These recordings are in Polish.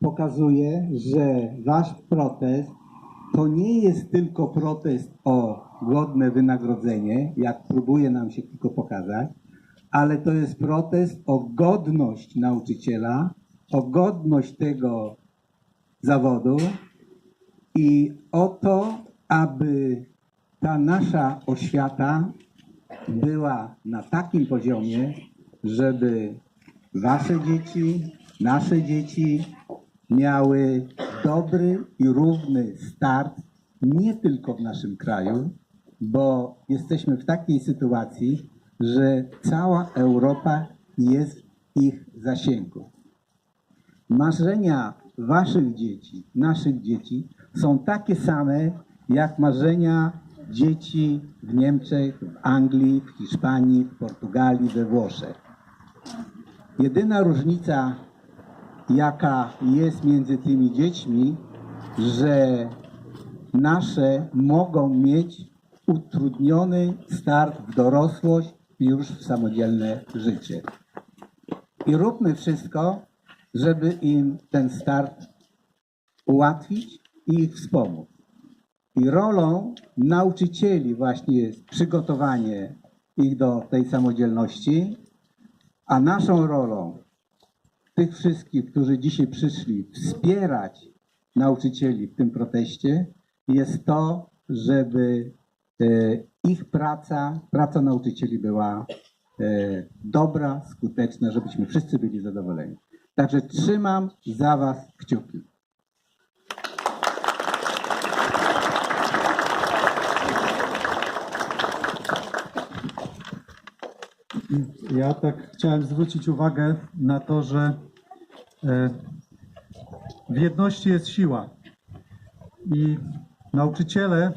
pokazuje, że wasz protest to nie jest tylko protest o godne wynagrodzenie, jak próbuje nam się tylko pokazać, ale to jest protest o godność nauczyciela, o godność tego zawodu i o to, aby ta nasza oświata była na takim poziomie, żeby wasze dzieci, nasze dzieci miały dobry i równy start nie tylko w naszym kraju, bo jesteśmy w takiej sytuacji, że cała Europa jest w ich zasięgu. Marzenia waszych dzieci, naszych dzieci są takie same jak marzenia dzieci w Niemczech, w Anglii, w Hiszpanii, w Portugalii, we Włoszech. Jedyna różnica, jaka jest między tymi dziećmi, że nasze mogą mieć utrudniony start w dorosłość już w samodzielne życie. I róbmy wszystko, żeby im ten start ułatwić i ich wspomóc. I rolą nauczycieli właśnie jest przygotowanie ich do tej samodzielności, a naszą rolą tych wszystkich, którzy dzisiaj przyszli, wspierać nauczycieli w tym proteście, jest to, żeby e, ich praca, praca nauczycieli była e, dobra, skuteczna, żebyśmy wszyscy byli zadowoleni. Także trzymam za Was kciuki. Ja tak chciałem zwrócić uwagę na to, że w jedności jest siła. I nauczyciele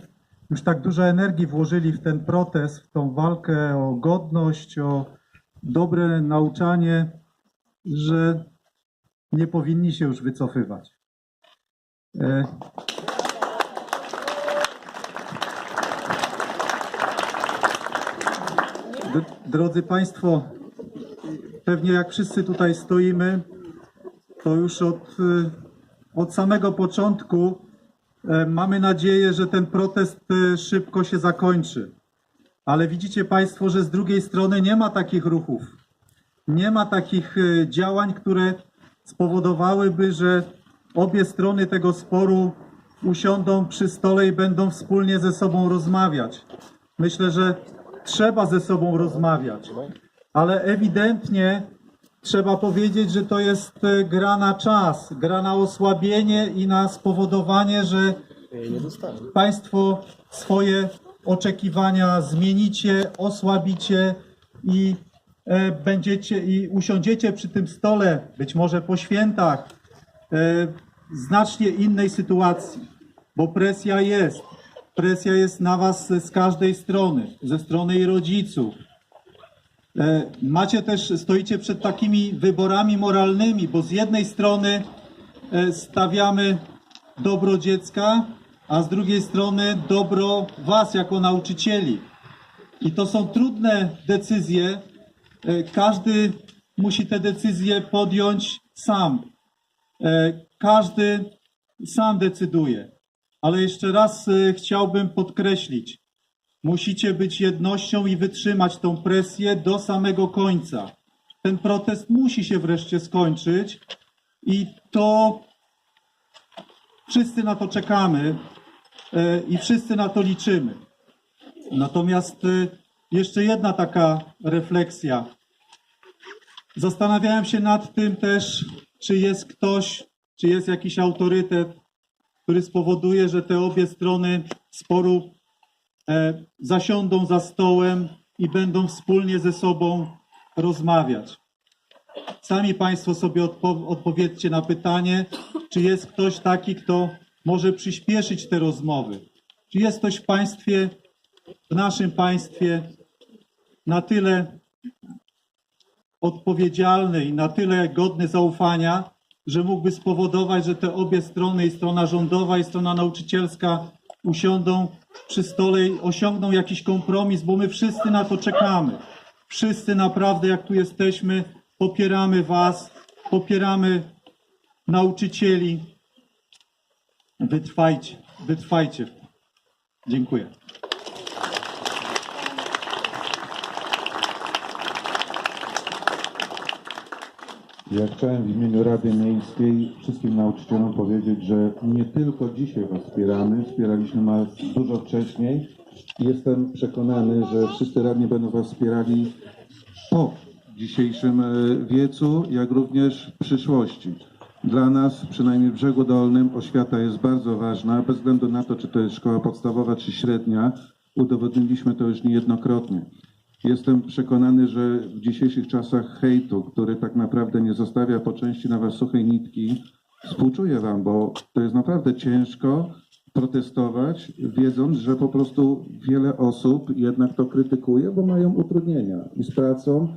już tak dużo energii włożyli w ten protest, w tą walkę o godność, o dobre nauczanie, że nie powinni się już wycofywać. E, Drodzy Państwo, pewnie jak wszyscy tutaj stoimy, to już od, y, od samego początku e, mamy nadzieję, że ten protest y, szybko się zakończy. Ale widzicie Państwo, że z drugiej strony nie ma takich ruchów. Nie ma takich y, działań, które spowodowałyby, że obie strony tego sporu usiądą przy stole i będą wspólnie ze sobą rozmawiać. Myślę, że trzeba ze sobą rozmawiać, ale ewidentnie trzeba powiedzieć, że to jest e, gra na czas, gra na osłabienie i na spowodowanie, że Państwo swoje oczekiwania zmienicie, osłabicie i e, będziecie i usiądziecie przy tym stole, być może po świętach, e, w znacznie innej sytuacji, bo presja jest. Presja jest na Was z każdej strony, ze strony i rodziców. E, Macie też, stoicie przed takimi wyborami moralnymi, bo z jednej strony e, stawiamy dobro dziecka, a z drugiej strony dobro Was jako nauczycieli. I to są trudne decyzje. E, Każdy musi te decyzje podjąć sam. Każdy sam decyduje. Ale jeszcze raz chciałbym podkreślić, musicie być jednością i wytrzymać tą presję do samego końca. Ten protest musi się wreszcie skończyć i to wszyscy na to czekamy e, i wszyscy na to liczymy. Natomiast e, jeszcze jedna taka refleksja. Zastanawiałem się nad tym też, czy jest ktoś, czy jest jakiś autorytet, który spowoduje, że te obie strony sporu zasiądą za stołem i będą wspólnie ze sobą rozmawiać. Sami Państwo sobie odpo- odpowiedzcie na pytanie, czy jest ktoś taki, kto może przyspieszyć te rozmowy. Czy jest ktoś w państwie, w naszym państwie na tyle odpowiedzialny i na tyle godny zaufania, że mógłby spowodować, że te obie strony, i strona rządowa, i strona nauczycielska, usiądą przy stole osiągną jakiś kompromis, bo my wszyscy na to czekamy. Wszyscy naprawdę, jak tu jesteśmy, popieramy Was, popieramy nauczycieli. Wytrwajcie, wytrwajcie. Dziękuję. Ja chciałem w imieniu Rady Miejskiej wszystkim nauczycielom powiedzieć, że nie tylko dzisiaj Was wspieramy, wspieraliśmy Was dużo wcześniej jestem przekonany, że wszyscy radni będą Was wspierali po dzisiejszym e, wiecu, jak również w przyszłości. Dla nas, przynajmniej w Brzegu Dolnym, oświata jest bardzo ważna, bez względu na to, czy to jest szkoła podstawowa, czy średnia. Udowodniliśmy to już niejednokrotnie. Jestem przekonany, że w dzisiejszych czasach hejtu, który tak naprawdę nie zostawia po części na Was suchej nitki, współczuję Wam, bo to jest naprawdę ciężko protestować, wiedząc, że po prostu wiele osób jednak to krytykuje, bo mają utrudnienia i z pracą,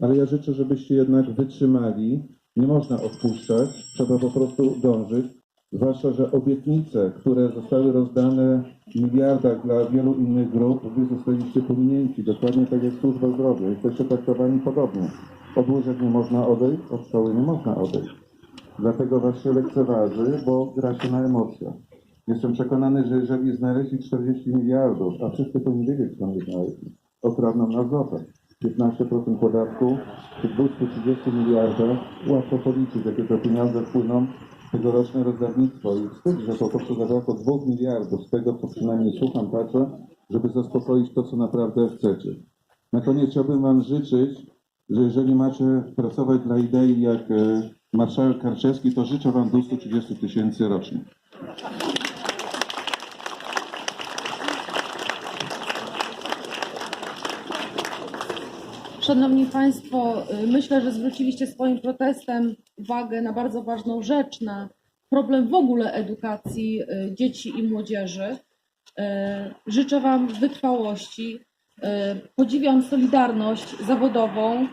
ale ja życzę, żebyście jednak wytrzymali. Nie można odpuszczać, trzeba po prostu dążyć. Zwłaszcza, że obietnice, które zostały rozdane w miliardach dla wielu innych grup, wy zostaliście pominięci, dokładnie tak jak służba zdrowia. Jesteście traktowani podobnie. Od łóżek nie można odejść, od szkoły nie można odejść. Dlatego was się lekceważy, bo gra się na emocjach. Jestem przekonany, że jeżeli znaleźli 40 miliardów, a wszyscy powinni wiedzieć, skąd znaleźli, okradną nas zopę. 15% podatku przy 230 miliardach łatwo policzyć, jakie to pieniądze wpłyną tegoroczne rozdawnictwo. I wstyd, że po prostu zabrakło 2 miliardów z tego, co przynajmniej słucham, patrzę, żeby zaspokoić to, co naprawdę chcecie. Na koniec chciałbym Wam życzyć, że jeżeli macie pracować dla idei jak e, marszałek Karczewski, to życzę Wam 230 tysięcy rocznie. Szanowni Państwo, y, myślę, że zwróciliście swoim protestem uwagę na bardzo ważną rzecz, na problem w ogóle edukacji y, dzieci i młodzieży. Y, Życzę Wam wytrwałości, podziwiam solidarność zawodową.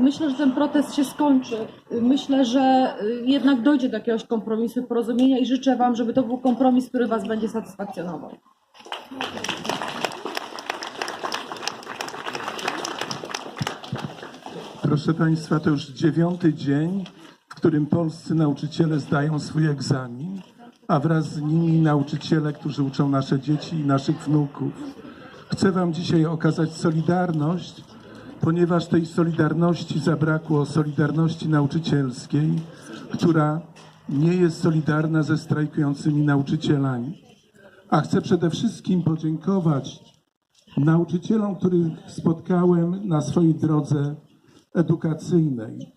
Myślę, że ten protest się skończy. Myślę, że jednak dojdzie do jakiegoś kompromisu, porozumienia i życzę Wam, żeby to był kompromis, który Was będzie satysfakcjonował. Proszę Państwa, to już dziewiąty dzień, w którym polscy nauczyciele zdają swój egzamin, a wraz z nimi nauczyciele, którzy uczą nasze dzieci i naszych wnuków. Chcę Wam dzisiaj okazać solidarność, ponieważ tej solidarności zabrakło solidarności nauczycielskiej, która nie jest solidarna ze strajkującymi nauczycielami. A chcę przede wszystkim podziękować nauczycielom, których spotkałem na swojej drodze edukacyjnej.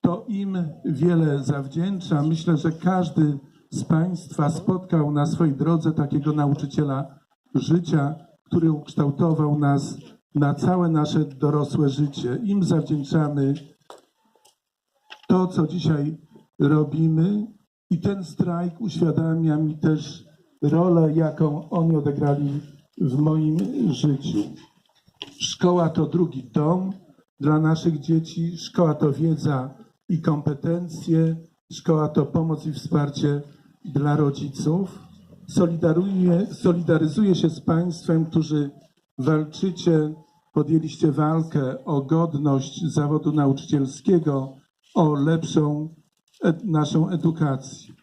To im wiele zawdzięczam. Myślę, że każdy z Państwa spotkał na swojej drodze takiego nauczyciela życia, który ukształtował nas na całe nasze dorosłe życie. Im zawdzięczamy to, co dzisiaj robimy, i ten strajk uświadamia mi też rolę, jaką oni odegrali w moim życiu. Szkoła to drugi dom dla naszych dzieci, szkoła to wiedza i kompetencje, szkoła to pomoc i wsparcie dla rodziców. Solidaruję, solidaryzuję się z Państwem, którzy walczycie, podjęliście walkę o godność zawodu nauczycielskiego, o lepszą ed- naszą edukację.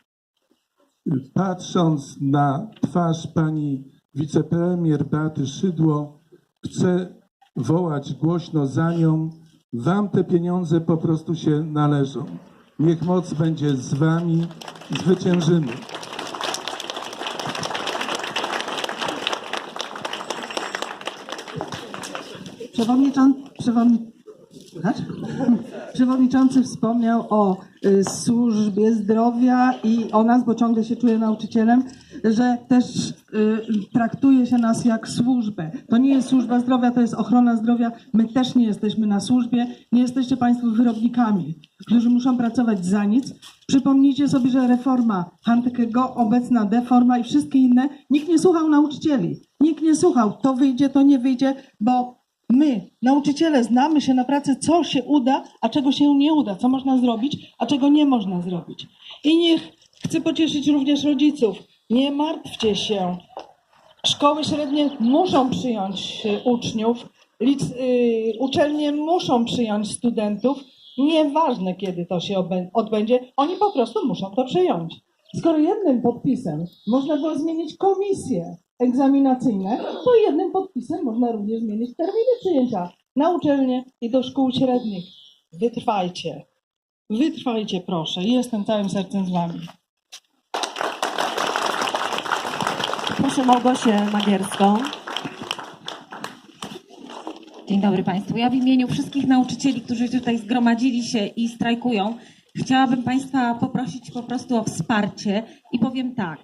Patrząc na twarz pani wicepremier Beaty Szydło, chcę wołać głośno za nią. Wam te pieniądze po prostu się należą. Niech moc będzie z wami. Zwyciężymy. Przewodniczący, przewodni... Słychać? Przewodniczący wspomniał o y, służbie zdrowia i o nas, bo ciągle się czuję nauczycielem, że też y, traktuje się nas jak służbę. To nie jest służba zdrowia, to jest ochrona zdrowia. My też nie jesteśmy na służbie, nie jesteście Państwo wyrobnikami, którzy muszą pracować za nic. Przypomnijcie sobie, że reforma Handkego, obecna deforma i wszystkie inne, nikt nie słuchał nauczycieli. Nikt nie słuchał. To wyjdzie, to nie wyjdzie, bo My, nauczyciele, znamy się na pracy, co się uda, a czego się nie uda, co można zrobić, a czego nie można zrobić. I niech chcę pocieszyć również rodziców. Nie martwcie się. Szkoły średnie muszą przyjąć y, uczniów, lic, y, uczelnie muszą przyjąć studentów. Nieważne, kiedy to się odbędzie, oni po prostu muszą to przyjąć. Skoro jednym podpisem można było zmienić komisje egzaminacyjne, to jednym podpisem można również zmienić terminy przyjęcia na uczelnie i do szkół średnich. Wytrwajcie. Wytrwajcie, proszę. Jestem całym sercem z wami. Proszę Małgosię Magierską. Dzień dobry Państwu. Ja w imieniu wszystkich nauczycieli, którzy tutaj zgromadzili się i strajkują, chciałabym Państwa poprosić po prostu o wsparcie i powiem tak.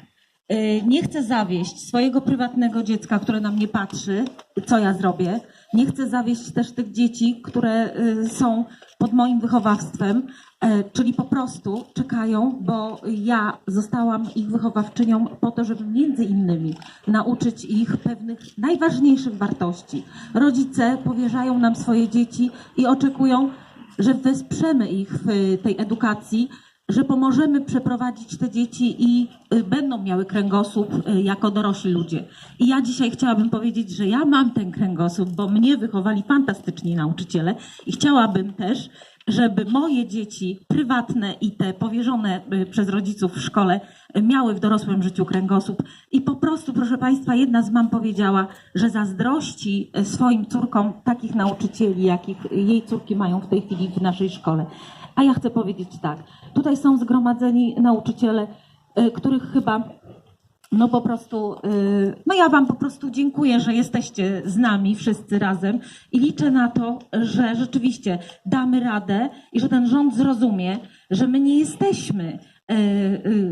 y, Nie chcę zawieść swojego prywatnego dziecka, które na mnie patrzy, co ja zrobię. Nie chcę zawieść też tych dzieci, które y, są pod moim wychowawstwem, e, czyli po prostu czekają, bo ja zostałam ich wychowawczynią po to, żeby między innymi nauczyć ich pewnych najważniejszych wartości. Rodzice powierzają nam swoje dzieci i oczekują, że wesprzemy ich w tej edukacji, że pomożemy przeprowadzić te dzieci i y, będą miały kręgosłup y, jako dorośli ludzie. I ja dzisiaj chciałabym powiedzieć, że ja mam ten kręgosłup, bo mnie wychowali fantastyczni nauczyciele i chciałabym też, żeby moje dzieci prywatne i te powierzone y, przez rodziców w szkole miały w dorosłym życiu kręgosłup. I po prostu, proszę Państwa, jedna z mam powiedziała, że zazdrości swoim córkom takich nauczycieli, jakich jej córki mają w tej chwili w naszej szkole. A ja chcę powiedzieć tak, tutaj są zgromadzeni nauczyciele, y, których chyba no po prostu, y, no ja Wam po prostu dziękuję, że jesteście z nami wszyscy razem i liczę na to, że rzeczywiście damy radę i że ten rząd zrozumie, że my nie jesteśmy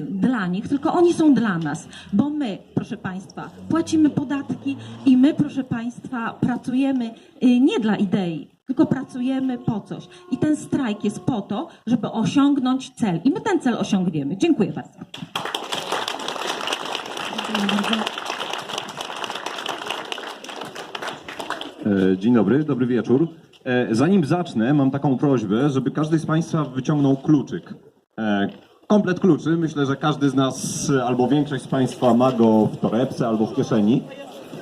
dla nich, tylko oni są dla nas, bo my, proszę Państwa, płacimy podatki i my, proszę Państwa, pracujemy y, nie dla idei, tylko pracujemy po coś. I ten strajk jest po to, żeby osiągnąć cel. I my ten cel osiągniemy. Dziękuję bardzo. E, Dzień dobry, dobry wieczór. E, Zanim zacznę, mam taką prośbę, żeby każdy z Państwa wyciągnął kluczyk. Komplet kluczy. Myślę, że każdy z nas, albo większość z Państwa ma go w torebce albo w kieszeni.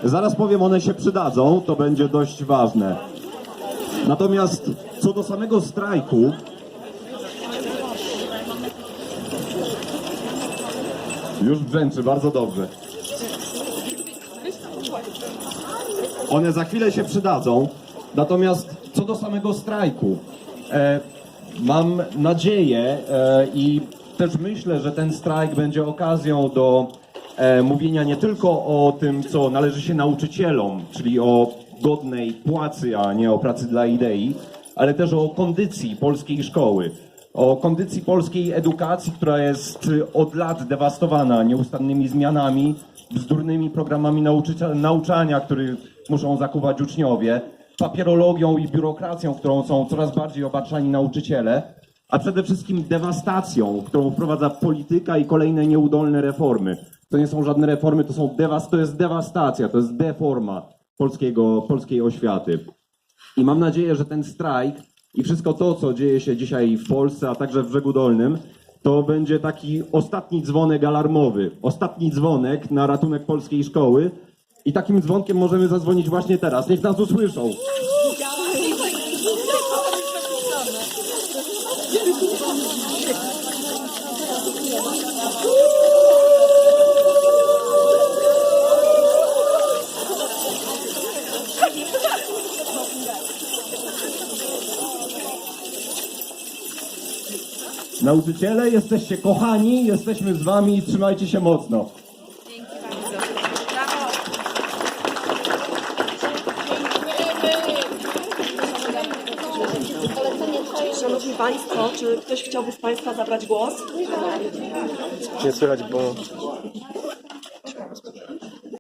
Zaraz powiem, one się przydadzą, to będzie dość ważne. Natomiast co do samego strajku, już brzęczy, bardzo dobrze. One za chwilę się przydadzą. Natomiast co do samego strajku, e, mam nadzieję e, i też myślę, że ten strajk będzie okazją do e, mówienia nie tylko o tym, co należy się nauczycielom, czyli o godnej płacy, a nie o pracy dla idei, ale też o kondycji polskiej szkoły, o kondycji polskiej edukacji, która jest od lat dewastowana nieustannymi zmianami, bzdurnymi programami nauczania, których muszą zakuwać uczniowie, papierologią i biurokracją, którą są coraz bardziej obarczani nauczyciele, a przede wszystkim dewastacją, którą wprowadza polityka i kolejne nieudolne reformy. To nie są żadne reformy, to, są dewas, to jest dewastacja, to jest deforma polskiego, polskiej oświaty. I mam nadzieję, że ten strajk i wszystko to, co dzieje się dzisiaj w Polsce, a także w Brzegu Dolnym, to będzie taki ostatni dzwonek alarmowy, ostatni dzwonek na ratunek polskiej szkoły. I takim dzwonkiem możemy zadzwonić właśnie teraz. Niech nas usłyszą. Nauczyciele, jesteście kochani, jesteśmy z wami i trzymajcie się mocno. Szanowni Państwo, czy ktoś chciałby z Państwa zabrać głos? Nie słychać, bo